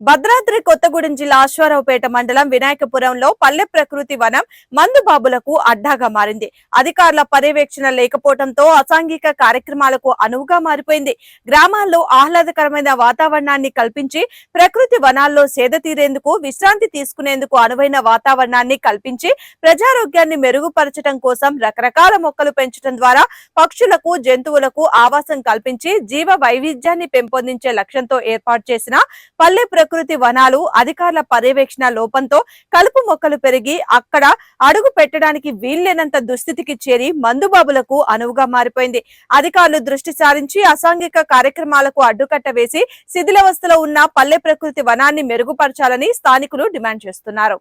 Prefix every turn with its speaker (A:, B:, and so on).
A: భద్రాద్రి కొత్తగూడెం జిల్లా అశ్వారావుపేట మండలం వినాయకపురంలో పల్లె ప్రకృతి వనం మందుబాబులకు అడ్డాగా మారింది. అధికారుల పర్యవేక్షణ లేకపోవడంతో అసాంఘిక కార్యక్రమాలకు అనువుగా మారిపోయింది. గ్రామాల్లో ఆహ్లాదకరమైన వాతావరణాన్ని కల్పించి ప్రకృతి వనాల్లో సేద తీరేందుకు విశ్రాంతి తీసుకునేందుకు అనువైన వాతావరణాన్ని కల్పించి ప్రజారోగ్యాన్ని మెరుగుపరచడం కోసం రకరకాల మొక్కలు పెంచడం ద్వారా పక్షులకు జంతువులకు ఆవాసం కల్పించి జీవ వైవిధ్యాన్ని పెంపొందించే లక్ష్యంతో ఏర్పాటు చేసిన పల్లె ప్రకృతి వనాలు అధికారుల పర్యవేక్షణ లోపంతో కలుపు మొక్కలు పెరిగి అక్కడ అడుగు పెట్టడానికి వీల్లేనంత దుస్థితికి చేరి మందుబాబులకు అనువుగా మారిపోయింది. అధికారులు దృష్టి సారించి అసాంఘిక కార్యక్రమాలకు అడ్డుకట్ట వేసి శిథిలవస్థలో ఉన్న పల్లె ప్రకృతి వనాన్ని మెరుగుపరచాలని స్థానికులు డిమాండ్ చేస్తున్నారు.